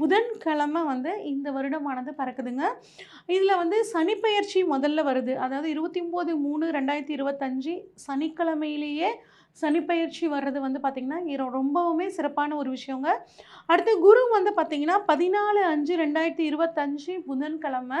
புதன்கிழமை வந்து இந்த வருடமானது பறக்குதுங்க. இதில் வந்து சனிப்பெயர்ச்சி முதல்ல வருது. அதாவது இருபத்தி ஒம்பது மூணு ரெண்டாயிரத்தி இருபத்தஞ்சி சனிக்கிழமையிலேயே சனிப்பெயர்ச்சி வர்றது வந்து பார்த்திங்கன்னா ரொம்பவுமே சிறப்பான ஒரு விஷயங்க. அடுத்து குரு வந்து பார்த்திங்கன்னா பதினாலு அஞ்சு ரெண்டாயிரத்தி இருபத்தஞ்சி புதன்கிழமை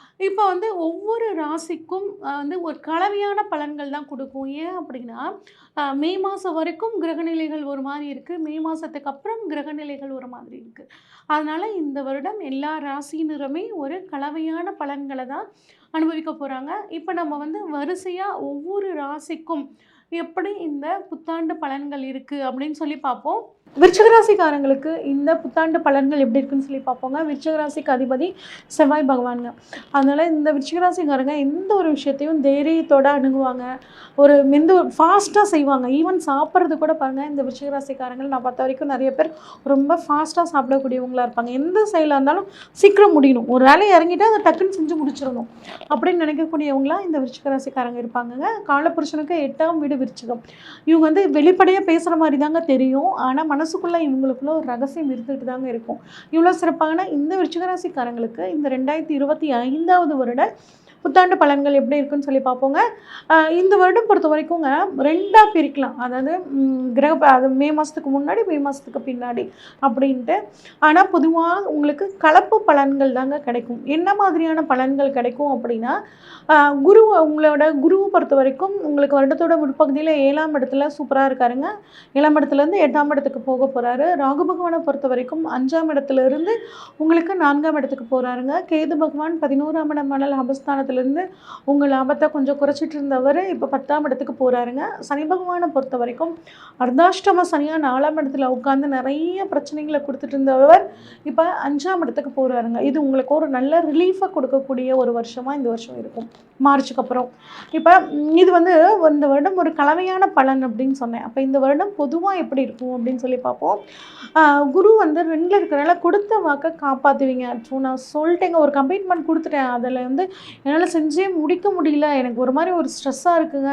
இப்போ வந்து ஒவ்வொரு ராசிக்கும் வந்து ஒரு கலவையான பலன்கள் தான் கொடுக்கும். ஏன் அப்படின்னா மே மாதம் வரைக்கும் கிரகநிலைகள் ஒரு மாதிரி இருக்குது மே மாதத்துக்கு அப்புறம் கிரகநிலைகள் ஒரு மாதிரி இருக்குது அதனால் இந்த வருடம் எல்லா ராசியினருமே ஒரு கலவையான பலன்களை தான் அனுபவிக்க போகிறாங்க இப்போ நம்ம வந்து வரிசையாக ஒவ்வொரு ராசிக்கும் எப்படி இந்த புத்தாண்டு பலன்கள் இருக்குது அப்படின்னு சொல்லி பார்ப்போம். விருச்சகராசிக்காரங்களுக்கு இந்த புத்தாண்டு பலன்கள் எப்படி இருக்குன்னு சொல்லி பார்ப்போங்க. விருச்சகராசிக்கு அதிபதி செவ்வாய் பகவானுங்க. அதனால் இந்த விருச்சகராசிக்காரங்க எந்த ஒரு விஷயத்தையும் தைரியத்தோட அணுகுவாங்க. ஒரு மெந்த ஒரு ஃபாஸ்ட்டாக செய்வாங்க. ஈவன் சாப்பிட்றது கூட பாருங்கள் இந்த விருச்சகராசிக்காரங்கள் நான் பார்த்த வரைக்கும் நிறைய பேர் ரொம்ப ஃபாஸ்ட்டாக சாப்பிடக்கூடியவங்களா இருப்பாங்க. எந்த செயலாக இருந்தாலும் சீக்கிரம் முடியணும். ஒரு வேலையை இறங்கிட்டு அதை டக்குன்னு செஞ்சு முடிச்சிடணும். அப்படின்னு நினைக்கக்கூடியவங்களா இந்த விருச்சகராசிக்காரங்க இருப்பாங்கங்க. காலப்புருஷனுக்கு எட்டாம் வீடு விருச்சிகம் இவங்க வந்து வெளிப்படையாக பேசுகிற மாதிரி தாங்க தெரியும். ஆனால் மனசுக்குள்ளே இவங்களுக்குள்ள ஒரு ரகசியம் இருந்துகிட்டு தாங்க இருக்கும். இவ்வளோ சிறப்பான இந்த விருச்சிகராசிக்காரங்களுக்கு இந்த ரெண்டாயிரத்தி இருபத்தி ஐந்தாவது வருட புத்தாண்டு பலன்கள் எப்படி இருக்குன்னு சொல்லி பார்ப்போங்க. இந்த வருடம் பொறுத்த வரைக்குங்க ரெண்டாக பிரிக்கலாம். அதாவது கிரக அது மே மாதத்துக்கு முன்னாடி மே மாதத்துக்கு பின்னாடி அப்படின்ட்டு. ஆனால் பொதுவாக உங்களுக்கு கலப்பு பலன்கள் தாங்க கிடைக்கும். என்ன மாதிரியான பலன்கள் கிடைக்கும் அப்படின்னா குரு உங்களோட குருவை பொறுத்த வரைக்கும் உங்களுக்கு வருடத்தோட முற்பகுதியில் ஏழாம் இடத்துல சூப்பராக இருக்காருங்க. ஏழாம் இடத்துலேருந்து எட்டாம் இடத்துக்கு போக போகிறாரு ராகு பகவானை பொறுத்த வரைக்கும் அஞ்சாம் இடத்துல இருந்து உங்களுக்கு நான்காம் இடத்துக்கு போகிறாருங்க கேது பகவான் பதினோராம் இடம் மணல் இடத்துலேருந்து உங்கள் லாபத்தை கொஞ்சம் குறைச்சிட்டு இருந்தவர் இப்போ பத்தாம் இடத்துக்கு போகிறாருங்க சனி பகவானை பொறுத்த வரைக்கும் அர்த்தாஷ்டம சனியாக நாலாம் இடத்துல உட்காந்து நிறைய பிரச்சனைகளை கொடுத்துட்டு இருந்தவர் இப்போ அஞ்சாம் இடத்துக்கு போகிறாருங்க இது உங்களுக்கு ஒரு நல்ல ரிலீஃபை கொடுக்கக்கூடிய ஒரு வருஷமாக இந்த வருஷம் இருக்கும். மார்ச்சுக்கு அப்புறம். இப்போ இது வந்து இந்த வருடம் ஒரு கலவையான பலன் அப்படின்னு சொன்னேன். அப்போ இந்த வருடம் பொதுவாக எப்படி இருக்கும் அப்படின்னு சொல்லி பார்ப்போம். குரு வந்து ரெண்டில் இருக்கிறனால கொடுத்த வாக்கை காப்பாற்றுவீங்க ஸோ நான் சொல்லிட்டேங்க. ஒரு கமிட்மெண்ட் கொடுத்துட்டேன். அதில் வந்து என்னால் செஞ்சே முடிக்க முடியல. எனக்கு ஒரு மாதிரி ஒரு ஸ்ட்ரெஸ்ஸாக இருக்குங்க.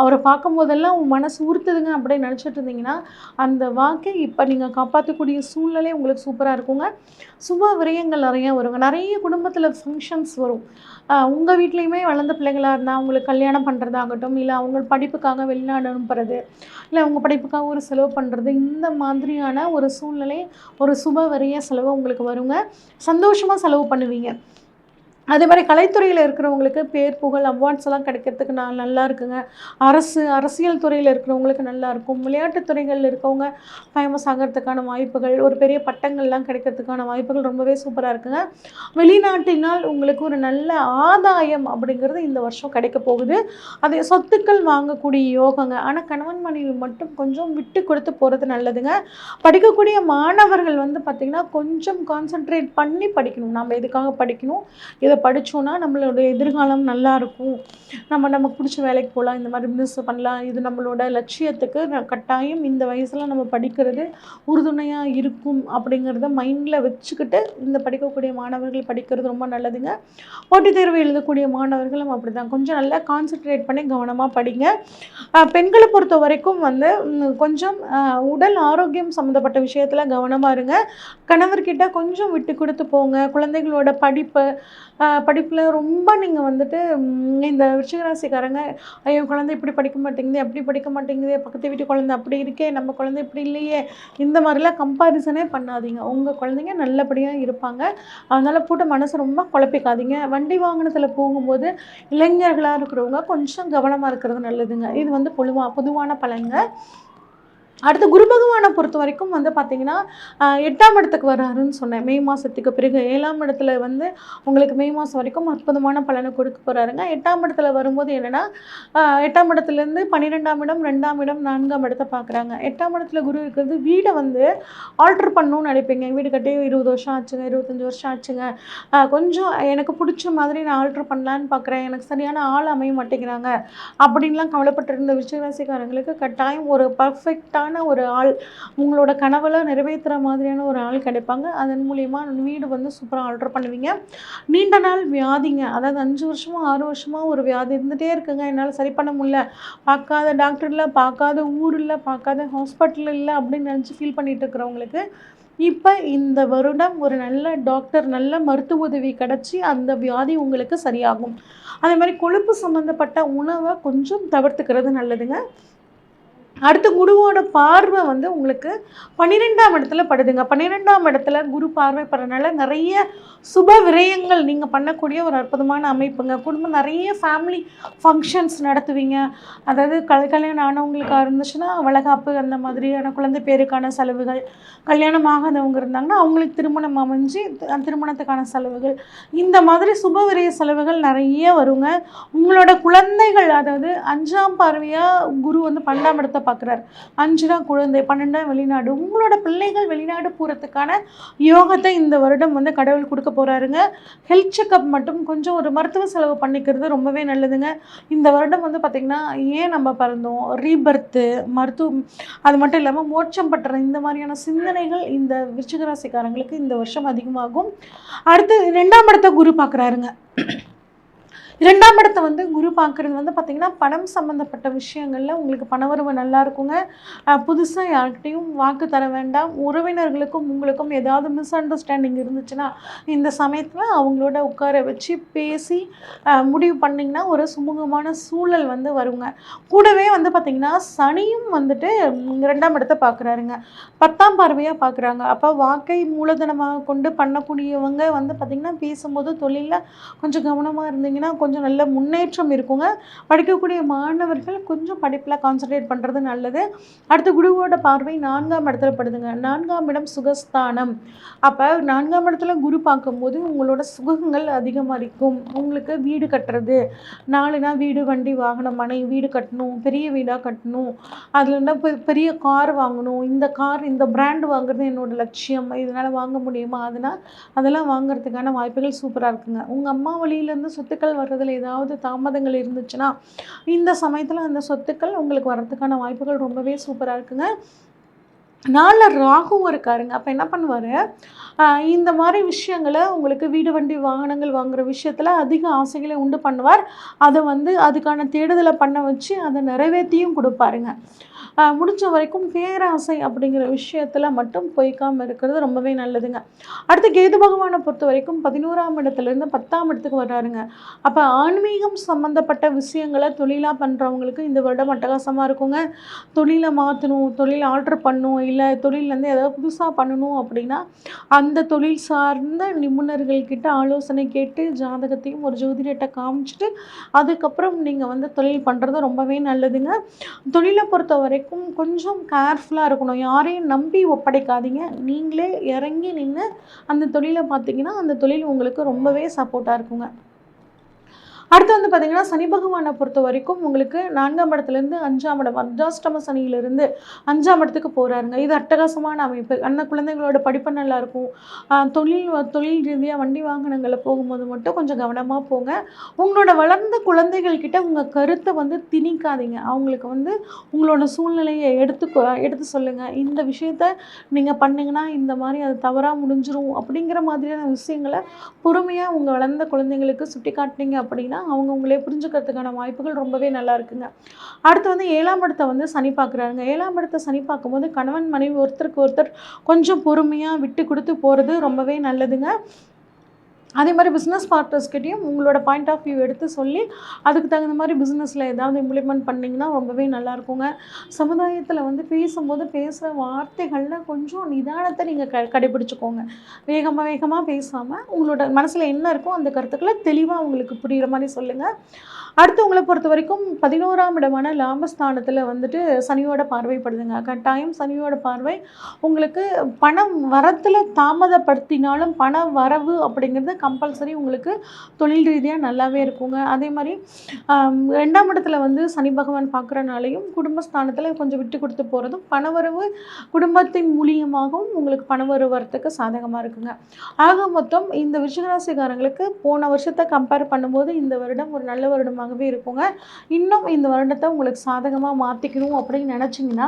அவரை பார்க்கும் போதெல்லாம் உன் மனசு உறுத்துதுங்க அப்படின்னு நினச்சிட்டு இருந்தீங்கன்னா அந்த வாக்கை இப்போ நீங்கள் காப்பாற்றக்கூடிய சூழ்நிலை உங்களுக்கு சூப்பராக இருக்குங்க. சுப விரயங்கள் நிறைய வருங்க. நிறைய குடும்பத்தில் ஃபங்க்ஷன்ஸ் வரும். உங்கள் வீட்லேயுமே வளர்ந்த பிள்ளைகளாக இருந்தால் அவங்களுக்கு கல்யாணம் பண்ணுறதாகட்டும் இல்லை அவங்க படிப்புக்காக வெளிநாடு அனுப்புறது இல்லை அவங்க படிப்புக்காக ஒரு செலவு பண்ணுறது இந்த மாதிரியான ஒரு சூழ்நிலை ஒரு சுப விரைய செலவு உங்களுக்கு வருங்க. சந்தோஷமாக செலவு பண்ணுவீங்க. அதே மாதிரி கலைத்துறையில் இருக்கிறவங்களுக்கு பேர் புகழ் அவார்ட்ஸ் எல்லாம் கிடைக்கிறதுக்கு நான் நல்லா இருக்குங்க. அரசு அரசியல் துறையில் இருக்கிறவங்களுக்கு நல்லா இருக்கும். விளையாட்டுத் துறைகளில் இருக்கவங்க ஃபேமஸ் ஆகிறதுக்கான வாய்ப்புகள் ஒரு பெரிய பட்டங்கள்லாம் கிடைக்கிறதுக்கான வாய்ப்புகள் ரொம்பவே சூப்பராக இருக்குங்க. வெளிநாட்டினால் உங்களுக்கு ஒரு நல்ல ஆதாயம் அப்படிங்கிறது இந்த வருஷம் கிடைக்க போகுது. அதே சொத்துக்கள் வாங்கக்கூடிய யோகங்க. ஆனால் கணவன் மனைவி மட்டும் கொஞ்சம் விட்டு கொடுத்து போகிறது நல்லதுங்க. படிக்கக்கூடிய மாணவர்கள் வந்து பார்த்திங்கன்னா கொஞ்சம் கான்சென்ட்ரேட் பண்ணி படிக்கணும். நம்ம எதுக்காக படிக்கணும்? இதை படித்தோன்னா நம்மளோட எதிர்காலம் நல்லா இருக்கும். நம்ம நமக்கு பிடிச்ச வேலைக்கு போகலாம் இந்த மாதிரி பிஸ்னஸ் பண்ணலாம். இது நம்மளோட லட்சியத்துக்கு கட்டாயம் இந்த வயசில் நம்ம படிக்கிறது உறுதுணையாக இருக்கும் அப்படிங்கிறத மைண்டில் வச்சுக்கிட்டு இந்த படிக்கக்கூடிய மாணவர்கள் படிக்கிறது ரொம்ப நல்லதுங்க. போட்டித் தேர்வு எழுதக்கூடிய மாணவர்களும் அப்படி தான் கொஞ்சம் நல்லா கான்சென்ட்ரேட் பண்ணி கவனமாக படிங்க. பெண்களை பொறுத்த வரைக்கும் வந்து கொஞ்சம் உடல் ஆரோக்கியம் சம்மந்தப்பட்ட விஷயத்தில் கவனமாக இருங்க. கணவர்கிட்ட கொஞ்சம் விட்டு கொடுத்து போங்க. குழந்தைகளோட படிப்பு படிப்பில் ரொம்ப நீங்கள் வந்துட்டு இந்த விருச்சிகராசிக்காரங்க ஐயோ குழந்தை இப்படி படிக்க மாட்டேங்குது அப்படி படிக்க மாட்டேங்குது பக்கத்து வீட்டு குழந்தை அப்படி இருக்கே நம்ம குழந்தை இப்படி இல்லையே இந்த மாதிரிலாம் கம்பாரிசனே பண்ணாதீங்க. உங்கள் குழந்தைங்க நல்லபடியாக இருப்பாங்க. அதனால் போட்டு மனசை ரொம்ப குழப்பிக்காதீங்க. வண்டி வாகனத்தில் போகும்போது இளைஞர்களாக இருக்கிறவங்க கொஞ்சம் கவனமாக இருக்கிறது நல்லதுங்க. இது வந்து பொதுவாக பொதுவான பலன்கள் அடுத்து குரு பகவானை பொறுத்த வரைக்கும் வந்து பார்த்தீங்கன்னா எட்டாம் இடத்துக்கு வர்றாருன்னு சொன்னேன். மே மாதத்துக்கு பிறகு ஏழாம் இடத்துல வந்து உங்களுக்கு மே மாதம் வரைக்கும் அற்புதமான பலனை கொடுக்க போகிறாருங்க எட்டாம் இடத்துல வரும்போது என்னென்னா எட்டாம் இடத்துலேருந்து பன்னிரெண்டாம் இடம் ரெண்டாம் இடம் நான்காம் இடத்தை பார்க்குறாங்க எட்டாம் இடத்துல குரு இருக்கிறது வீடை வந்து ஆல்டர் பண்ணணும்னு நினைப்பீங்க. வீடு கட்டி இருபது வருஷம் ஆச்சுங்க இருபத்தஞ்சி வருஷம் ஆச்சுங்க. கொஞ்சம் எனக்கு பிடிச்ச மாதிரி நான் ஆல்டர் பண்ணலான்னு பார்க்குறேன் எனக்கு சரியான ஆள் அமைய மாட்டேங்கிறாங்க. அப்படின்லாம் கவலைப்பட்டிருந்த விஷயராசிக்காரங்களுக்கு கட்டாயம் ஒரு பர்ஃபெக்டான ஒரு ஆள் உங்களோட கனவெல்லாம் நிறைவேற்றுற மாதிரியான ஒரு ஆள் கிடைப்பாங்க. அதன் மூலிமா வீடு வந்து சூப்பராக ஆல்டர் பண்ணுவீங்க. நீண்ட நாள் வியாதிங்க அதாவது அஞ்சு வருஷமாக ஆறு வருஷமா ஒரு வியாதி இருந்துகிட்டே இருக்குங்க. என்னால் சரி பண்ண முடியல. பார்க்காத டாக்டர் இல்லை பார்க்காத ஊர் இல்லை பார்க்காத ஹாஸ்பிட்டல் இல்லை அப்படின்னு நினச்சி ஃபீல் பண்ணிட்டு இருக்கிறவங்களுக்கு இப்போ இந்த வருடம் ஒரு நல்ல டாக்டர் நல்ல மருத்துவ உதவி கிடச்சி அந்த வியாதி உங்களுக்கு சரியாகும். அதே மாதிரி கொழுப்பு சம்மந்தப்பட்ட உணவை கொஞ்சம் தவிர்த்துக்கிறது நல்லதுங்க. அடுத்து குருவோட பார்வை வந்து உங்களுக்கு பன்னிரெண்டாம் இடத்துல படுதுங்க. பன்னிரெண்டாம் இடத்துல குரு பார்வை படுறதுனால நிறைய சுப விரயங்கள் நீங்கள் பண்ணக்கூடிய ஒரு அற்புதமான அமைப்புங்க. குடும்பம் நிறைய ஃபேமிலி ஃபங்க்ஷன்ஸ் நடத்துவீங்க. அதாவது கல் கல்யாணம் ஆனவங்களுக்காக இருந்துச்சுன்னா வளகாப்பு அந்த மாதிரியான குழந்தை பேருக்கான செலவுகள் கல்யாணம் ஆகாதவங்க இருந்தாங்கன்னா அவங்களுக்கு திருமணம் அமைஞ்சு திருமணத்துக்கான செலவுகள் இந்த மாதிரி சுப விரய செலவுகள் நிறைய வருங்க. உங்களோட குழந்தைகள் அதாவது அஞ்சாம் பார்வையாக குரு வந்து பன்னெண்டாம் இடத்தை பார்க்குறாரு. அஞ்சு தான் குழந்தை பன்னெண்டாம் வெளிநாடு. உங்களோட பிள்ளைகள் வெளிநாடு போகிறதுக்கான யோகத்தை இந்த வருடம் வந்து கடவுள் கொடுக்க போகிறாருங்க ஹெல்த் செக்கப் மட்டும் கொஞ்சம் ஒரு மருத்துவ செலவு பண்ணிக்கிறது ரொம்பவே நல்லதுங்க. இந்த வருடம் வந்து பார்த்திங்கன்னா ஏன் நம்ம பிறந்தோம்? ரீபர்த்து மருத்துவம் அது மட்டும் இல்லாமல் மோட்சம் பட்டுற இந்த மாதிரியான சிந்தனைகள் இந்த விருச்சிகராசிக்காரங்களுக்கு இந்த வருஷம் அதிகமாகும். அடுத்து ரெண்டாம் இடத்த குரு பார்க்குறாருங்க. இரண்டாம் இடத்தை வந்து குரு பார்க்குறது வந்து பார்த்திங்கன்னா பணம் சம்மந்தப்பட்ட விஷயங்களில் உங்களுக்கு பணவரவு நல்லா இருக்குங்க. புதுசாக யார்கிட்டையும் வாக்கு தர வேண்டாம். உறவினர்களுக்கும் உங்களுக்கும் ஏதாவது மிஸ் அண்டர்ஸ்டாண்டிங் இருந்துச்சுன்னா இந்த சமயத்தில் அவங்களோட உட்கார வச்சு பேசி முடிவு பண்ணிங்கன்னா ஒரு சுமூகமான சூழல் வந்து வருங்க. கூடவே வந்து பார்த்திங்கன்னா சனியும் வந்துட்டு ரெண்டாம் இரண்டாம் இடத்தை பார்க்குறாருங்க. பத்தாம் பார்வையாக பார்க்குறாங்க. அப்போ வாக்கை மூலதனமாக கொண்டு பண்ணக்கூடியவங்க வந்து பார்த்திங்கன்னா பேசும்போது தொழிலில் கொஞ்சம் கவனமாக இருந்தீங்கன்னா கொஞ்சம் கொஞ்சம் நல்ல முன்னேற்றம் இருக்குங்க. படிக்கக்கூடிய மாணவர்கள் கொஞ்சம் படிப்பில் கான்சன்ட்ரேட் பண்ணுறது நல்லது. அடுத்து குருவோட பார்வை நான்காம் இடத்துல படுதுங்க. நான்காம் இடம் சுகஸ்தானம். அப்போ நான்காம் இடத்துல குரு பார்க்கும்போது உங்களோட சுகங்கள் அதிகமாகிக்கும் உங்களுக்கு வீடு கட்டுறது நாலுனா வீடு வண்டி வாகனம் மனை வீடு கட்டணும் பெரிய வீடாக கட்டணும் அதில் பெ- பெரிய கார் வாங்கணும். இந்த கார் இந்த பிராண்ட் வாங்குறது என்னோட லட்சியம். இதனால் வாங்க முடியுமா? அதனால் அதெல்லாம் வாங்குறதுக்கான வாய்ப்புகள் சூப்பராக இருக்குங்க. உங்கள் அம்மா வழியிலேருந்து சொத்துக்கள் வர்றது வர்றதுல ஏதாவது தாமதங்கள் இருந்துச்சுன்னா இந்த சமயத்தில் அந்த சொத்துக்கள் உங்களுக்கு வர்றதுக்கான வாய்ப்புகள் ரொம்பவே சூப்பராக இருக்குங்க. நாளில் ராகுவும் இருக்காருங்க. அப்போ என்ன பண்ணுவார்? இந்த மாதிரி விஷயங்களை உங்களுக்கு வீடு வண்டி வாகனங்கள் வாங்குகிற விஷயத்தில் அதிக ஆசைகளை உண்டு பண்ணுவார். அதை வந்து அதுக்கான தேடுதலை பண்ண வச்சு அதை நிறைவேற்றியும் கொடுப்பாருங்க. முடிஞ்ச வரைக்கும் பேராசை அப்படிங்கிற விஷயத்தில் மட்டும் பொய்க்காமல் இருக்கிறது ரொம்பவே நல்லதுங்க. அடுத்து கேது பகவானை பொறுத்த வரைக்கும் பதினோராம் இடத்துலேருந்து பத்தாம் இடத்துக்கு வர்றாருங்க. அப்போ ஆன்மீகம் சம்மந்தப்பட்ட விஷயங்களை தொழிலாக பண்ணுறவங்களுக்கு இந்த வருடம் அட்டகாசமாக இருக்குங்க. தொழிலை மாற்றணும் தொழில் ஆல்டர் பண்ணணும் இல்லை தொழிலேருந்து ஏதாவது புதுசாக பண்ணணும் அப்படின்னா அந்த அந்த தொழில் சார்ந்த நிபுணர்கள்கிட்ட ஆலோசனை கேட்டு ஜாதகத்தையும் ஒரு ஜோதிடத்தை காமிச்சிட்டு அதுக்கப்புறம் நீங்கள் வந்து தொழில் பண்ணுறது ரொம்பவே நல்லதுங்க. தொழிலை பொறுத்த வரைக்கும் கொஞ்சம் கேர்ஃபுல்லாக இருக்கணும். யாரையும் நம்பி ஒப்படைக்காதீங்க. நீங்களே இறங்கி நின்று அந்த தொழிலை பார்த்தீங்கன்னா அந்த தொழில் உங்களுக்கு ரொம்பவே சப்போர்ட்டாக இருக்குங்க. அடுத்து வந்து பார்த்தீங்கன்னா சனி பகவானை பொறுத்த வரைக்கும் உங்களுக்கு நான்காம் இடத்துலேருந்து அஞ்சாம் இடம் அர்ஜாஷ்டம சனியிலிருந்து அஞ்சாம் இடத்துக்கு போகிறாருங்க இது அட்டகாசமான அமைப்பு. அந்த குழந்தைங்களோட படிப்பு நல்லா இருக்கும். தொழில் தொழில் ரீதியாக வண்டி வாகனங்களில் போகும்போது மட்டும் கொஞ்சம் கவனமாக போங்க. உங்களோட வளர்ந்த குழந்தைகள் கிட்ட உங்கள் கருத்தை வந்து திணிக்காதீங்க. அவங்களுக்கு வந்து உங்களோட சூழ்நிலையை எடுத்து கொ- எடுத்து சொல்லுங்கள் இந்த விஷயத்த நீங்கள் பண்ணிங்கன்னா இந்த மாதிரி அது தவறாக முடிஞ்சிரும் அப்படிங்கிற மாதிரியான விஷயங்களை பொறுமையாக உங்கள் வளர்ந்த குழந்தைங்களுக்கு சுட்டி காட்டினீங்க அப்படின்னா அவங்க உங்களே புரிஞ்சுக்கிறதுக்கான வாய்ப்புகள் ரொம்பவே நல்லா இருக்குங்க. அடுத்து வந்து ஏழாம் இடத்தை வந்து சனி பார்க்குறாருங்க. ஏழாம் இடத்தை சனி பார்க்கும்போது கணவன் மனைவி ஒருத்தருக்கு ஒருத்தர் கொஞ்சம் பொறுமையாக விட்டு கொடுத்து போகிறது ரொம்பவே நல்லதுங்க. அதே மாதிரி பிஸ்னஸ் பார்ட்னர்ஸ்கிட்டையும் உங்களோட பாயிண்ட் ஆஃப் வியூ எடுத்து சொல்லி அதுக்கு தகுந்த மாதிரி பிஸ்னஸில் ஏதாவது இம்ப்ளிமெண்ட் பண்ணிங்கன்னா ரொம்பவே நல்லா இருக்குங்க. சமுதாயத்தில் வந்து பேசும்போது பேசுகிற வார்த்தைகளில் கொஞ்சம் நிதானத்தை நீங்கள் க கடைபிடிச்சிக்கோங்க. வேகமாக வேகமாக பேசாமல் உங்களோட மனசில் என்ன இருக்கோ அந்த கருத்துக்களை தெளிவாக உங்களுக்கு புரிகிற மாதிரி சொல்லுங்கள் அடுத்து உங்களை பொறுத்த வரைக்கும் பதினோராம் இடமான லாபஸ்தானத்தில் வந்துட்டு சனியோட பார்வைப்படுதுங்க கட்டாயம் சனியோட பார்வை உங்களுக்கு பணம் வரத்தில் தாமதப்படுத்தினாலும் பண வரவு அப்படிங்கிறது கம்பல்சரி உங்களுக்கு தொழில் ரீதியாக நல்லாவே இருக்குங்க. அதே மாதிரி ரெண்டாம் இடத்துல வந்து சனி பகவான் பார்க்குறனாலையும் குடும்பஸ்தானத்தில் கொஞ்சம் விட்டு கொடுத்து போகிறதும் பணவரவு குடும்பத்தின் மூலியமாகவும் உங்களுக்கு பணவரவு வரத்துக்கு சாதகமாக இருக்குங்க. ஆக மொத்தம் இந்த விஷயராசிக்காரங்களுக்கு போன வருஷத்தை கம்பேர் பண்ணும்போது இந்த வருடம் ஒரு நல்ல வருடமாகவே இருக்குங்க. இன்னும் இந்த வருடத்தை உங்களுக்கு சாதகமாக மாற்றிக்கணும் அப்படின்னு நினச்சிங்கன்னா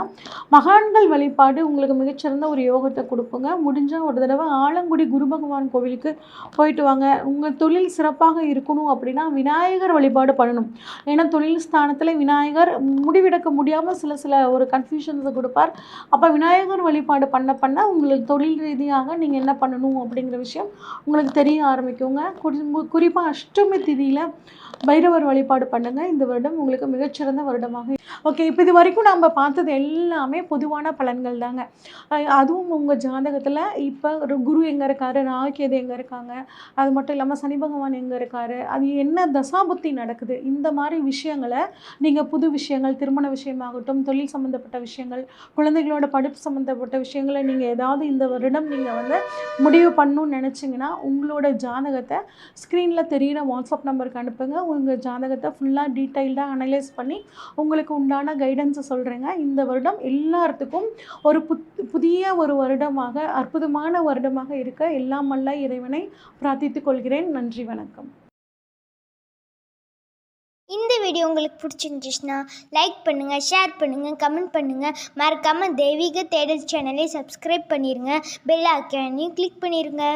மகான்கள் வழிபாடு உங்களுக்கு மிகச்சிறந்த ஒரு யோகத்தை கொடுப்புங்க முடிஞ்சால் ஒரு தடவை ஆலங்குடி குரு பகவான் கோவிலுக்கு போயிட்டு வாங்க. உங்கள் தொழில் சிறப்பாக இருக்கணும் அப்படின்னா விநாயகர் வழிபாடு பண்ணணும். ஏன்னா தொழில் ஸ்தானத்தில் விநாயகர் முடிவெடுக்க முடியாமல் சில சில ஒரு கன்ஃபியூஷன்ஸை கொடுப்பார். அப்போ விநாயகர் வழிபாடு பண்ண பண்ண உங்களுக்கு தொழில் ரீதியாக நீங்கள் என்ன பண்ணணும் அப்படிங்கிற விஷயம் உங்களுக்கு தெரிய ஆரம்பிக்குங்க. குறிப்பாக அஷ்டமி திதியில் பைரவர் வழிபாடு பண்ணுங்கள் இந்த வருடம் உங்களுக்கு மிகச்சிறந்த வருடமாக ஓகே இப்போ இது வரைக்கும் நம்ம பார்த்தது எல்லாமே பொதுவான பலன்கள் தாங்க. அதுவும் உங்கள் ஜாதகத்தில் இப்போ ஒரு குரு எங்கே இருக்காரு ராகேது எங்கே இருக்காங்க அது மட்டும் இல்லாமல் சனி பகவான் எங்கே இருக்காரு அது என்ன தசாபுத்தி நடக்குது இந்த மாதிரி விஷயங்களை நீங்கள் புது விஷயங்கள் திருமண விஷயமாகட்டும் தொழில் சம்மந்தப்பட்ட விஷயங்கள் குழந்தைகளோட படிப்பு சம்மந்தப்பட்ட விஷயங்களை நீங்கள் ஏதாவது இந்த வருடம் நீங்கள் வந்து முடிவு பண்ணணும்னு நினச்சிங்கன்னா உங்களோட ஜாதகத்தை ஸ்க்ரீனில் தெரிகிற வாட்ஸ்அப் நம்பருக்கு அனுப்புங்க. உங்கள் ஜாதகத்தை ஃபுல்லாக டீட்டெயில்டாக அனலைஸ் பண்ணி உங்களுக்கு உண்டான கைடன்ஸை சொல்கிறேங்க இந்த வருடம் எல்லாத்துக்கும் ஒரு புத் புதிய ஒரு வருடமாக அற்புதமான வருடமாக இருக்க எல்லாம் வல்ல இறைவனை பிரார்த்தித்துக் கொள்கிறேன். நன்றி வணக்கம். இந்த வீடியோ உங்களுக்கு பிடிச்சிருந்துச்சுன்னா லைக் பண்ணுங்கள் ஷேர் பண்ணுங்கள் கமெண்ட் பண்ணுங்கள் மறக்காமல் தெய்வீக தேடல் சேனலை சப்ஸ்கிரைப் பண்ணிடுங்க பெல் ஐக்கானையும் கிளிக் பண்ணிடுங்க